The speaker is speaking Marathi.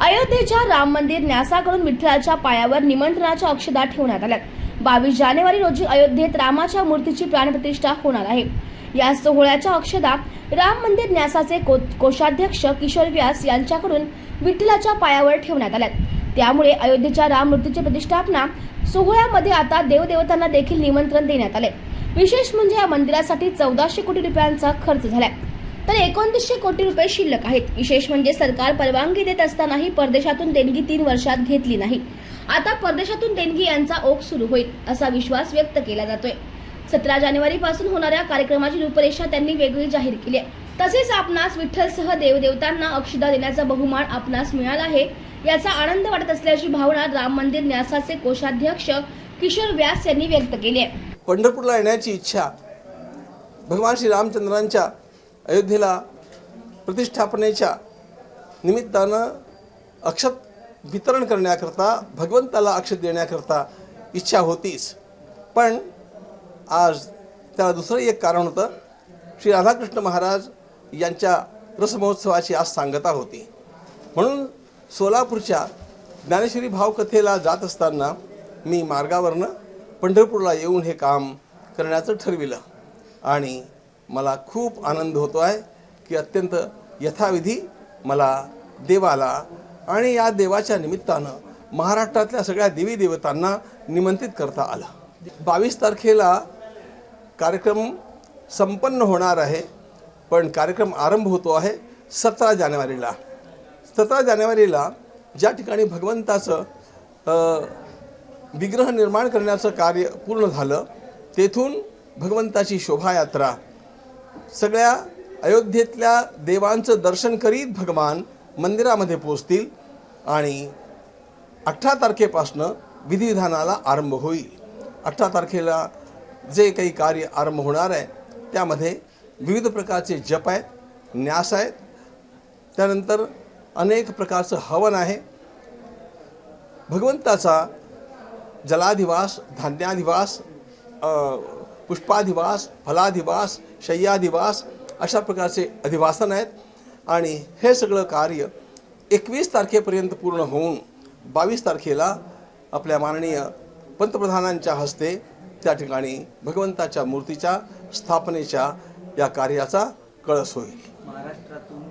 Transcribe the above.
अयोध्येच्या राम मंदिर न्यासाकडून विठ्ठलाच्या पायावर निमंत्रणाच्या अक्षदा ठेवण्यात आल्या बावीस जानेवारी रोजी अयोध्येत रामाच्या मूर्तीची प्राणप्रतिष्ठा होणार आहे. या सोहळ्याच्या अक्षदा राम मंदिर न्यासाचे को कोषाध्यक्ष किशोर व्यास यांच्याकडून विठ्ठलाच्या पायावर ठेवण्यात आल्या त्यामुळे अयोध्येच्या राम मूर्तीची प्रतिष्ठापना सोहळ्यामध्ये आता देवदेवतांना देखील निमंत्रण देण्यात आले विशेष म्हणजे या मंदिरासाठी चौदाशे कोटी रुपयांचा खर्च झालाय. तर एकोणतीसशे कोटी रुपये शिल्लक आहेत. विशेष म्हणजे सरकार परवानगी देत असतानाही परदेशातून देणगी तीन वर्षात घेतली नाही. आता परदेशातून देणगी यांचा ओघ सुरू होईल असा विश्वास व्यक्त केला जातोय. सतरा जानेवारी पासून होणाऱ्या कार्यक्रमाची रूपरेषा त्यांनी वेगळी जाहीर केली आहे. तसेच आपणास विठ्ठलसह देवदेवतांना अक्षदा देण्याचा बहुमान आपणास मिळाला आहे याचा आनंद वाटत असल्याची भावना राम मंदिर न्यासाचे कोषाध्यक्ष किशोर व्यास यांनी व्यक्त केली आहे. पंढरपूरला येण्याची इच्छा भगवान श्री रामचंद्रांच्या अयोध्येला प्रतिष्ठापनेच्या निमित्तानं अक्षत वितरण करण्याकरता भगवंताला अक्षत देण्याकरता इच्छा होतीच. पण आज त्याला दुसरं एक कारण होतं. श्री राधाकृष्ण महाराज यांच्या रसमहोत्सवाची आज सांगता होती. म्हणून सोलापूरच्या ज्ञानेश्वरी भावकथेला जात असताना मी मार्गावरनं पंढरपूरला येऊन हे काम करण्याचं ठरविलं. आणि मला खूप आनंद होतो आहे की अत्यंत यथाविधी मला देवाला आणि या देवाच्या निमित्तानं महाराष्ट्रातल्या सगळ्या देवी देवतांना निमंत्रित करता आलं. बावीस तारखेला कार्यक्रम संपन्न होणार आहे पण कार्यक्रम आरंभ होतो आहे सतरा जानेवारीला. सतरा जानेवारीला ज्या ठिकाणी भगवंताचं विग्रह निर्माण करण्याचं कार्य पूर्ण झालं तेथून भगवंताची शोभायात्रा सगळ्या अयोध्येतल्या देवांचं दर्शन करीत भगवान मंदिरामध्ये पोचतील आणि अठरा तारखेपासनं विधिविधानाला आरंभ होईल. अठरा तारखेला जे काही कार्य आरंभ होणार आहे त्यामध्ये विविध प्रकारचे जप आहेत न्यास आहेत. त्यानंतर अनेक प्रकारचं हवन आहे. भगवंताचा जलाधिवास धान्याधिवास पुष्पाधिवास फलाधिवास शय्याधिवास अशा प्रकारचे अधिवासन आहेत. आणि हे सगळं कार्य एकवीस तारखेपर्यंत पूर्ण होऊन बावीस तारखेला आपल्या माननीय पंतप्रधानांच्या हस्ते त्या ठिकाणी भगवंताच्या मूर्तीच्या स्थापनेच्या या कार्याचा कळस होईल. महाराष्ट्रातून